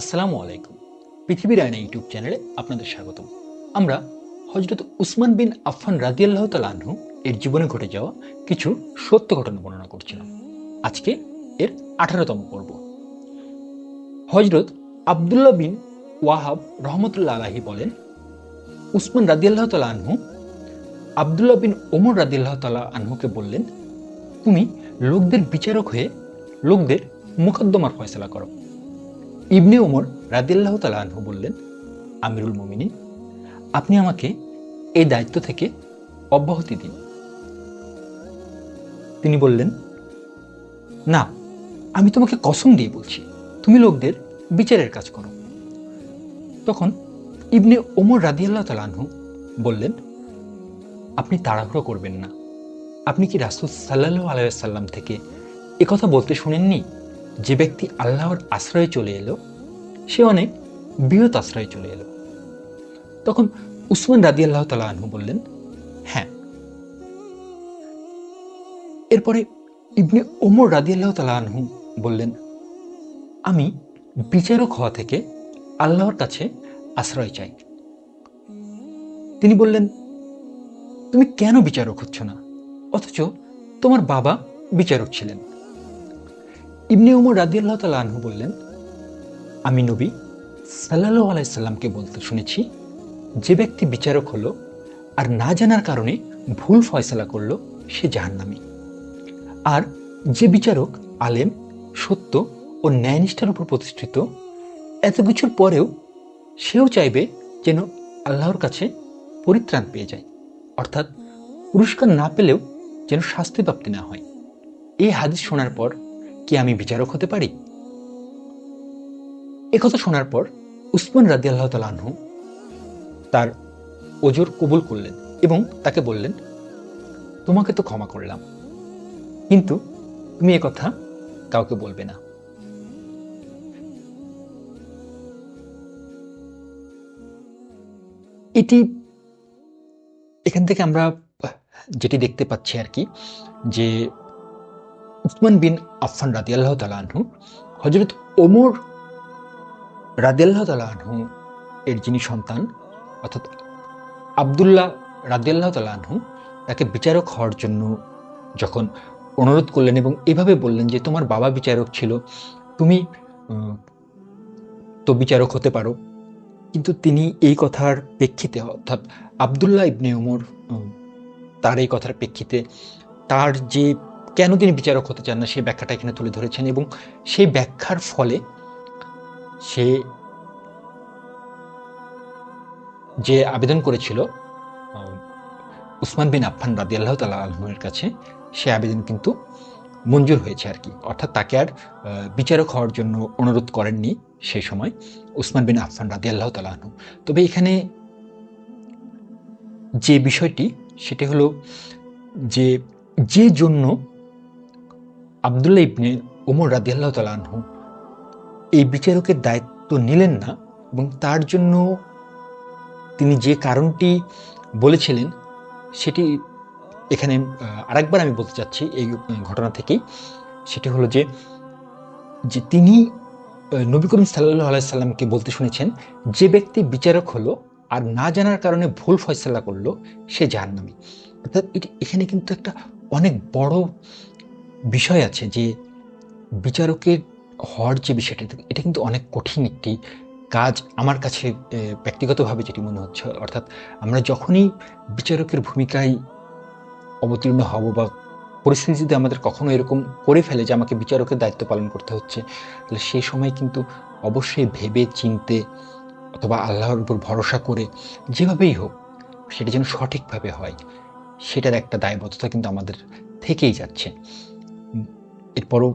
আসসালামু আলাইকুম। পৃথিবীর আয়না ইউটিউব চ্যানেলে আপনাদের স্বাগতম। আমরা হজরত উসমান বিন আফফান রাদিয়াল্লাহ তালা এর জীবনে ঘটে যাওয়া কিছু সত্য ঘটনা বর্ণনা করছিলাম। আজকে এর আঠারোতম পর্ব। হজরত আবদুল্লাহ বিন ওয়াহাব রহমতুল্লাহ আলাহি বলেন, উসমান রাদিয়াল্লাহ তালা আনহু আবদুল্লাহ বিন ওমর রাদিয়াল্লাহ তালা আনহুকে বললেন, তুমি লোকদের বিচারক হয়ে লোকদের মোকদ্দমার ফয়সলা করো। ইবনে ওমর রাদিল্লাহ তালা বললেন, আমিরুল মোমিনিন, আপনি আমাকে এই দায়িত্ব থেকে অব্যাহতি দিন। তিনি বললেন, না, আমি তোমাকে কসম দিয়ে বলছি, তুমি লোকদের বিচারের কাজ করো। তখন ইবনে ওমর রাদিয়াল্লাহ তালা আনহু বললেন, আপনি তাড়াহুড়ো করবেন না। আপনি কি রাসুল সাল্লাহ আলাইসাল্লাম থেকে একথা বলতে শুনেননি? যে ব্যক্তি আল্লাহর আশ্রয়ে চলে এলো, সে অনেক বৃহৎ আশ্রয়ে চলে এলো। তখন উসমান রাদি আল্লাহ তালা আনহু বললেন হ্যাঁ। এরপরে ইবনে ওমর রাদি আল্লাহ তালা আনহু বললেন, আমি বিচারক হওয়া থেকে আল্লাহর কাছে আশ্রয় চাই। তিনি বললেন, তুমি কেন বিচারক হচ্ছ না? অথচ তোমার বাবা বিচারক ছিলেন। ইবনে উমর রাদিয়াল্লাহ তালা আনহু বললেন, আমি নবী সাল্লাহ আলাইসাল্লামকে বলতে শুনেছি, যে ব্যক্তি বিচারক হলো আর না জানার কারণে ভুল ফয়সলা করল, সে জাহান্নামী। আর যে বিচারক আলেম, সত্য ও ন্যায়নিষ্ঠার উপর প্রতিষ্ঠিত, এত কিছুর পরেও সেও চাইবে যেন আল্লাহর কাছে পরিত্রাণ পেয়ে যায়, অর্থাৎ পুরস্কার না পেলেও যেন শাস্তিপ্রাপ্তি না হয়। এই হাদিস শোনার পর আমি বিচারক হতে পারি? একথা শোনার পর উসমান রাদি আল্লাহ তালু তার ওজোর কবুল করলেন এবং তাকে বললেন, তোমাকে তো ক্ষমা করলাম, কিন্তু তুমি কথা কাউকে বলবে না। এটি এখান থেকে আমরা যেটি দেখতে পাচ্ছি আর কি, যে উসমান বিন আফফান রাদি আল্লাহ তালাহু হজরত ওমর রাদি আল্লাহ তালাহু এর যিনি সন্তান, অর্থাৎ আবদুল্লাহ রাদি আল্লাহ তালাহু তাকে বিচারক হওয়ার জন্য যখন অনুরোধ করলেন এবং এভাবে বললেন যে, তোমার বাবা বিচারক ছিল, তুমি তো বিচারক হতে পারো। কিন্তু তিনি এই কথার প্রেক্ষিতে, অর্থাৎ আবদুল্লাহ ইবনে ওমর তার এই কথার প্রেক্ষিতে তার যে কেন তিনি বিচারক হতে চান না? সেই ব্যাখ্যাটা এখানে তুলে ধরেছেন এবং সেই ব্যাখ্যার ফলে সে যে আবেদন করেছিল উসমান বিন আফফান রাদি আল্লাহ তালা আলমের কাছে, সে আবেদন কিন্তু মঞ্জুর হয়েছে আর কি। অর্থাৎ তাকে আর বিচারক হওয়ার জন্য অনুরোধ করেননি সেই সময় উসমান বিন আফফান রাদি আল্লাহ তালা আনহু। তবে এখানে যে বিষয়টি, সেটি হলো যে যে জন্য আবদুল্লাহ ইবনে ওমর রাদিয়াল্লাহ তালাহু এই বিচারকের দায়িত্ব নিলেন না এবং তার জন্য তিনি যে কারণটি বলেছিলেন সেটি এখানে আরেকবার আমি বলতে চাচ্ছি এই ঘটনা থেকেই। সেটি হলো যে যে তিনি নবী করিম সাল্লাহ আলাইসাল্লামকে বলতে শুনেছেন, যে ব্যক্তি বিচারক হলো আর না জানার কারণে ভুল ফয়সলা করল, সে জাহান্নামী। অর্থাৎ এটি এখানে কিন্তু একটা অনেক বড় বিষয় আছে যে বিচারকের হওয়ার যে বিষয়টা, এটা কিন্তু অনেক কঠিন একটি কাজ আমার কাছে ব্যক্তিগতভাবে যেটি মনে হচ্ছে। অর্থাৎ আমরা যখনই বিচারকের ভূমিকায় অবতীর্ণ হব বা পরিস্থিতি যদি আমাদের কখনো এরকম করে ফেলে যে আমাকে বিচারকের দায়িত্ব পালন করতে হচ্ছে, তাহলে সেই সময় কিন্তু অবশ্যই ভেবে চিনতে অথবা আল্লাহর উপর ভরসা করে যেভাবেই হোক সেটা যেন সঠিকভাবে হয়, সেটার একটা দায়বদ্ধতা কিন্তু আমাদের থেকেই যাচ্ছে। এরপরও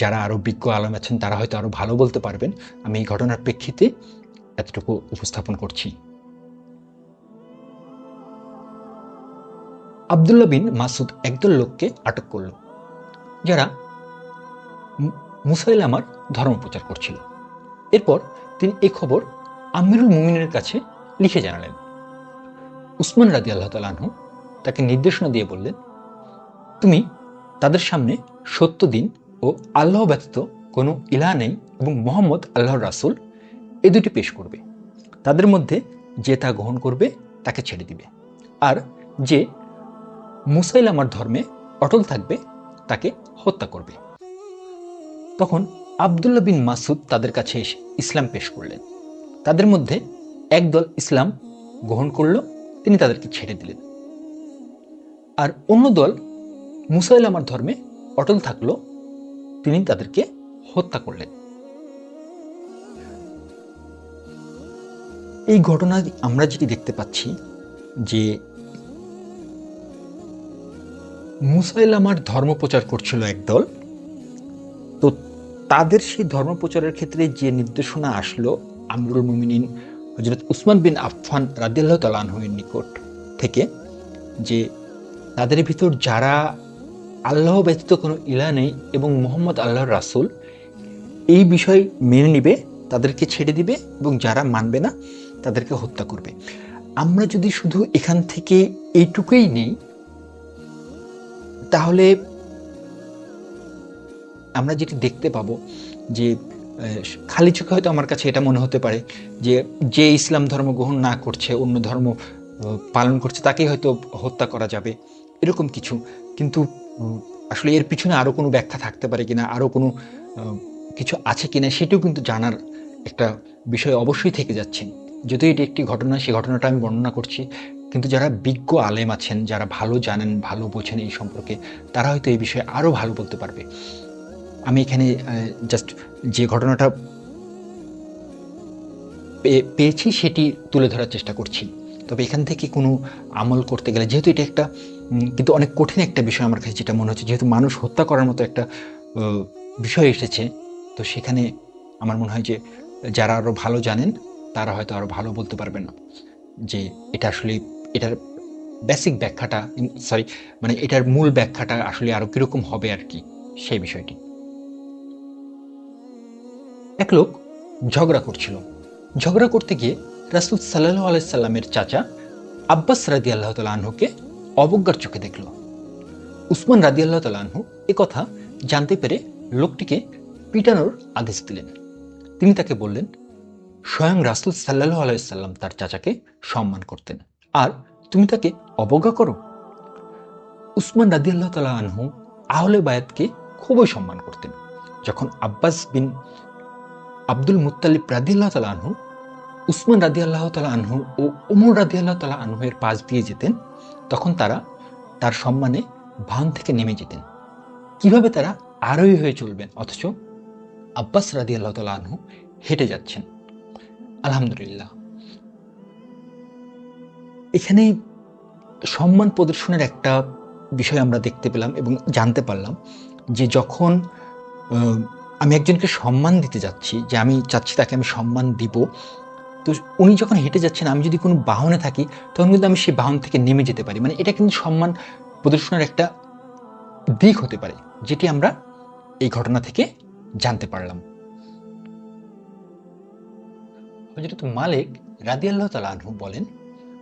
যারা আরও বিজ্ঞ আলম আছেন, তারা হয়তো আরও ভালো বলতে পারবেন। আমি এই ঘটনার প্রেক্ষিতে এতটুকু উপস্থাপন করছি। আবদুল্লা বিন মাসুদ একদল লোককে আটক করল, যারা মুসাইল আমার ধর্ম প্রচার করছিল। এরপর তিনি এ খবর আমিরুল মুমিনের কাছে লিখে জানালেন। উসমান রাজি আল্লাহ তালাহু তাকে নির্দেশনা দিয়ে বললেন, তুমি তাদের সামনে সত্য দিন ও আল্লাহ ব্যতীত কোনো ইলা নেই এবং মোহাম্মদ আল্লাহর রাসুল এই দুটি পেশ করবে। তাদের মধ্যে যে তা গ্রহণ করবে, তাকে ছেড়ে দিবে। আর যে মুসাইলামার ধর্মে অটল থাকবে, তাকে হত্যা করবে। তখন আবদুল্লাহ বিন মাসুদ তাদের কাছে এসে ইসলাম পেশ করলেন। তাদের মধ্যে একদল ইসলাম গ্রহণ করল, তিনি তাদেরকে ছেড়ে দিলেন। আর অন্য দল মুসাইলামার ধর্মে অটল থাকল, তিনি তাদেরকে হত্যা করলেন। এই ঘটনা আমরা যেটি দেখতে পাচ্ছি যে মুসাইলামার ধর্ম প্রচার করছিল একদল। তো তাদের সেই ধর্ম প্রচারের ক্ষেত্রে যে নির্দেশনা আসলো আমরুল মুমিনিন হজরত উসমান বিন আফফান রাদিল্লাহ তালানহের নিকট থেকে যে তাদের ভিতর যারা আল্লাহ ব্যতীত কোনো ইলা নেই এবং মোহাম্মদ আল্লাহর রাসুল এই বিষয় মেনে নিবে, তাদেরকে ছেড়ে দিবে এবং যারা মানবে না, তাদেরকে হত্যা করবে। আমরা যদি শুধু এখান থেকে এইটুকুই নেই, তাহলে আমরা যেটি দেখতে পাবো যে খালি চোখে হয়তো আমার কাছে এটা মনে হতে পারে যে যে ইসলাম ধর্ম গ্রহণ না করছে, অন্য ধর্ম পালন করছে, তাকেই হয়তো হত্যা করা যাবে, এরকম কিছু। কিন্তু আসলে এর পিছনে আরও কোনো ব্যাখ্যা থাকতে পারে কিনা আরও কোনো কিছু আছে কিনা সেটিও কিন্তু জানার একটা বিষয় অবশ্যই থেকে যাচ্ছে। যদিও এটি একটি ঘটনা সেই ঘটনাটা আমি বর্ণনা করছি, কিন্তু যারা বিজ্ঞ আলেম আছেন, যারা ভালো জানেন, ভালো বোঝেন এই সম্পর্কে, তারা হয়তো এই বিষয়ে আরও ভালো বলতে পারবে। আমি এখানে জাস্ট যে ঘটনাটা পেয়েছি সেটি তুলে ধরার চেষ্টা করছি। তবে এখান থেকে কোনো আমল করতে গেলে, যেহেতু এটা একটা কিন্তু অনেক কঠিন একটা বিষয় আমার কাছে যেটা মনে হচ্ছে, যেহেতু মানুষ হত্যা করার মতো একটা বিষয় এসেছে, তো সেখানে আমার মনে হয় যে যারা আরও ভালো জানেন, তারা হয়তো আরও ভালো বলতে পারবেন না। যে এটা আসলে, এটার বেসিক ব্যাখ্যাটা সরি মানে এটার মূল ব্যাখ্যাটা আসলে আরও কীরকম হবে আর কি, সেই বিষয়টি। এক লোক ঝগড়া করছিল। ঝগড়া করতে গিয়ে রাসুল সাল্লাহ আলাইসাল্লামের চাচা আব্বাস রাদি আল্লাহ আনহুকে অবজ্ঞার চোখে দেখল। উসমান রাদি আল্লাহ আনহু কথা জানতে পেরে লোকটিকে পিটানোর আদেশ দিলেন। তিনি তাকে বললেন, স্বয়ং রাসুল সাল্লাহ আলাইসাল্লাম তার চাচাকে সম্মান করতেন। আর তুমি তাকে অবজ্ঞা করো। উসমান রাদি আল্লাহ তালা আনহু আহলে বায়াতকে খুবই সম্মান করতেন। যখন আব্বাস বিন আব্দুল মুতালিব রাদিল্লাহ তালা আনহু, উসমান রাদি আল্লাহ তালা আনহু ও উমর রাদি আল্লাহ তালা আনহুয়ের পাশ দিয়ে যেতেন তখন তারা তার সম্মানে ভান থেকে নেমে যেতেন। কীভাবে তারা আরোহী হয়ে চলবেন? অথচ আব্বাস রাদি আল্লাহ তালা আনহু হেঁটে যাচ্ছেন। আলহামদুলিল্লাহ। এখানে সম্মান প্রদর্শনের একটা বিষয় আমরা দেখতে পেলাম এবং জানতে পারলাম যে যখন আমি একজনকে সম্মান দিতে যাচ্ছি, যে আমি চাচ্ছি তাকে আমি সম্মান দিব তো উনি যখন হেঁটে যাচ্ছেন, আমি যদি কোনো বাহনে থাকি, তখন কিন্তু আমি সেই বাহন থেকে নেমে যেতে পারি। মানে এটা কিন্তু সম্মান প্রদর্শনের একটা দিক হতে পারে, যেটি আমরা এই ঘটনা থেকে জানতে পারলাম। হজরত মালিক রাদিয়াল্লাহ তালাহু বলেন,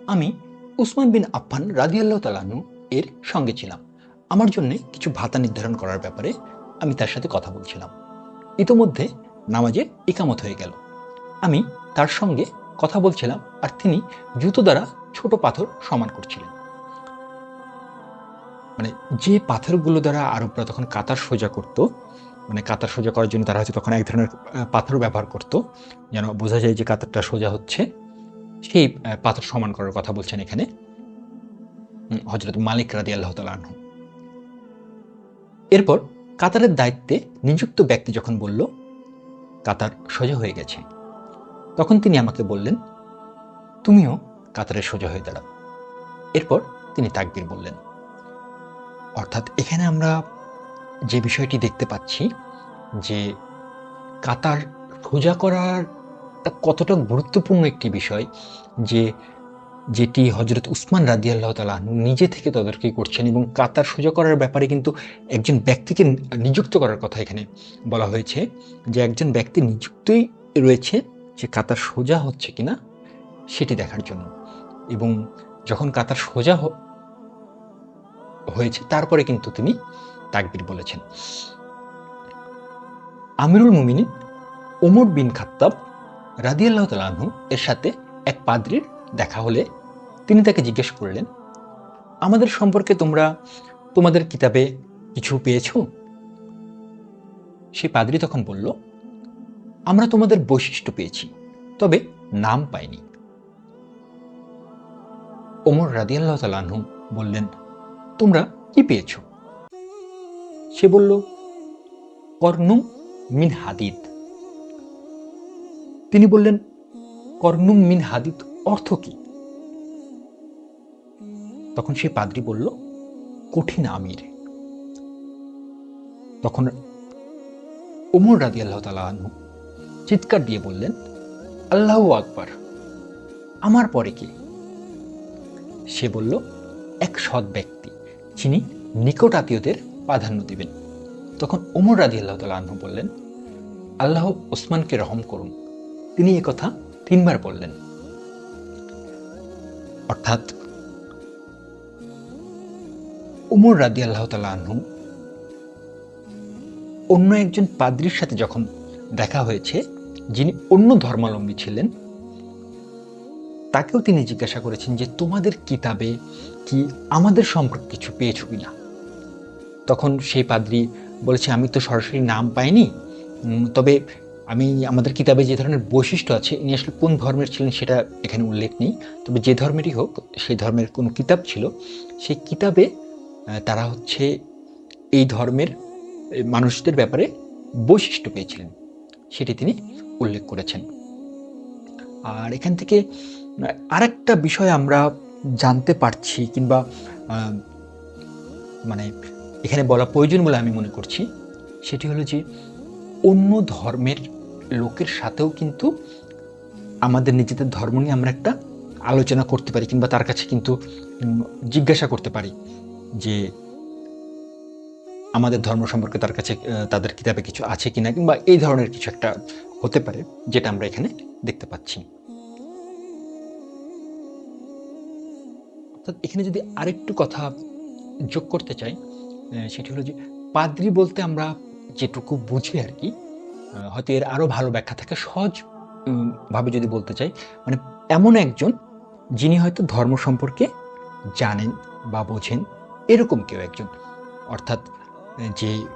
আমি উসমান বিন আফফান রাদিয়াল্লাহ তালাহু এর সঙ্গে ছিলাম। আমার জন্যে কিছু ভাতা নির্ধারণ করার ব্যাপারে আমি তার সাথে কথা বলছিলাম। ইতোমধ্যে নামাজে একামত হয়ে গেল। আমি তার সঙ্গে কথা বলছিলাম আর তিনি জুতো দ্বারা ছোট পাথর সমান করছিলেন। মানে যে পাথরগুলো দ্বারা আরবরা তখন কাতার সোজা করত মানে কাতার সোজা করার জন্য তারা হয়তো তখন এক ধরনের পাথর ব্যবহার করত। যেন বোঝা যায় যে কাতারটা সোজা হচ্ছে, সেই পাথর সমান করার কথা বলছেন এখানে। হজরত মালিক রাদি আল্লাহ তালু এরপর কাতারের দায়িত্বে নিযুক্ত ব্যক্তি যখন বলল, কাতার সোজা হয়ে গেছে। তখন তিনি আমাকে বললেন, তুমিও কাতারে সোজা হয়ে দাঁড়াও। এরপর তিনি তাকবির বললেন, অর্থাৎ এখানে আমরা যে বিষয়টি দেখতে পাচ্ছি, যে কাতার সোজা করার কতটা গুরুত্বপূর্ণ একটি বিষয়, যে যেটি হজরত উসমান রাদি আল্লাহ তালা নিজে থেকে তদারকি করছেন এবং কাতার সোজা করার ব্যাপারে কিন্তু একজন ব্যক্তিকে নিযুক্ত করার কথা এখানে বলা হয়েছে, যে একজন ব্যক্তি নিযুক্তই রয়েছে যে কাতার সোজা হচ্ছে কিনা সেটি দেখার জন্য। এবং যখন কাতার সোজা হয়েছে, তারপরে কিন্তু তিনি তাকবির বলেছেন। আমিরুল মুমিনিন, ওমর বিন খাত্তাব রাদিয়াল্লাহ তালাহু এর সাথে এক পাদ্রির দেখা হলে তিনি তাকে জিজ্ঞেস করলেন, আমাদের সম্পর্কে তোমরা তোমাদের কিতাবে কিছু পেয়েছ? সেই পাদ্রি তখন বলল আমরা তোমাদের বৈশিষ্ট্য পেয়েছি, তবে নাম পাইনি। ওমর রাদিয়াল্লাহ তালাহু বললেন, তোমরা কি পেয়েছ? সে বলল কর্নুম মিন হাদিদ। তিনি বললেন কর্নুম মিন হাদিদ অর্থ কি? তখন সে পাদ্রি বলল, কঠিন আমির। তখন ওমর আল্লাহ তালা চিৎকার দিয়ে বললেন, আল্লাহ আকবার। আমার পরে কে? সে বলল, এক সৎ ব্যক্তি, যিনি নিকট আত্মীয়দের প্রাধান্য দিবেন। তখন ওমর রাজি আল্লাহ তালু বললেন, আল্লাহ ওসমানকে রহম করুন। তিনি কথা তিনবার বললেন। অর্থাৎ উমর রাদি আল্লাহ তালু অন্য একজন পাদ্রির সাথে যখন দেখা হয়েছে যিনি অন্য ধর্মাবলম্বী ছিলেন। তাকেও তিনি জিজ্ঞাসা করেছেন যে, তোমাদের কিতাবে কি আমাদের সম্পর্কে কিছু পেয়েছ কিনা? তখন সেই পাদ্রি বলেছে, আমি তো সরাসরি নাম পাইনি। তবে আমি, আমাদের কিতাবে যে ধরনের বৈশিষ্ট্য আছে, ইনি আসলে কোন ধর্মের ছিলেন সেটা এখানে উল্লেখ নেই। তবে যে ধর্মেরই হোক, সেই ধর্মের কোনো কিতাব ছিল। সেই কিতাবে তারা হচ্ছে এই ধর্মের মানুষদের ব্যাপারে বৈশিষ্ট্য পেয়েছিলেন। সেটি তিনি উল্লেখ করেছেন। আর এখান থেকে আরেকটা বিষয় আমরা জানতে পারছি কিংবা মানে এখানে বলা প্রয়োজন বলে আমি মনে করছি, সেটি হলো যে অন্য ধর্মের লোকের সাথেও কিন্তু আমাদের নিজেদের ধর্ম নিয়ে আমরা একটা আলোচনা করতে পারি কিংবা তার কাছে কিন্তু জিজ্ঞাসা করতে পারি যে আমাদের ধর্ম সম্পর্কে তার কাছে তাদের কিতাবে কিছু আছে কিনা কিংবা এই ধরনের কিছু একটা হতে পারে, যেটা আমরা এখানে দেখতে পাচ্ছি। অর্থাৎ এখানে যদি আরেকটু কথা যোগ করতে চাই সেটি হলো যে পাদ্রি বলতে আমরা যেটুকু বুঝি আর কি হয়তো এর আরও ভালো ব্যাখ্যা থাকে। সহজ ভাবে যদি বলতে চাই মানে এমন একজন যিনি হয়তো ধর্ম সম্পর্কে জানেন বা বোঝেন, এরকম কেউ একজন। অর্থাৎ যে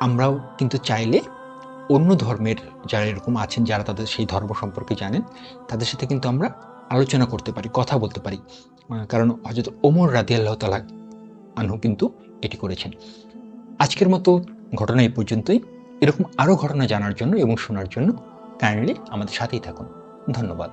আমরাও কিন্তু চাইলে অন্য ধর্মের যারা এরকম আছেন, যারা তাদের সেই ধর্ম সম্পর্কে জানেন, তাদের সাথে কিন্তু আমরা আলোচনা করতে পারি, কথা বলতে পারি। কারণ হজরত ওমর রাজি আল্লাহ তালা আনহু কিন্তু এটি করেছেন। আজকের মতো ঘটনা এই পর্যন্তই। এরকম আরও ঘটনা জানার জন্য এবং শোনার জন্য কাইন্ডলি আমাদের সাথেই থাকুন। ধন্যবাদ।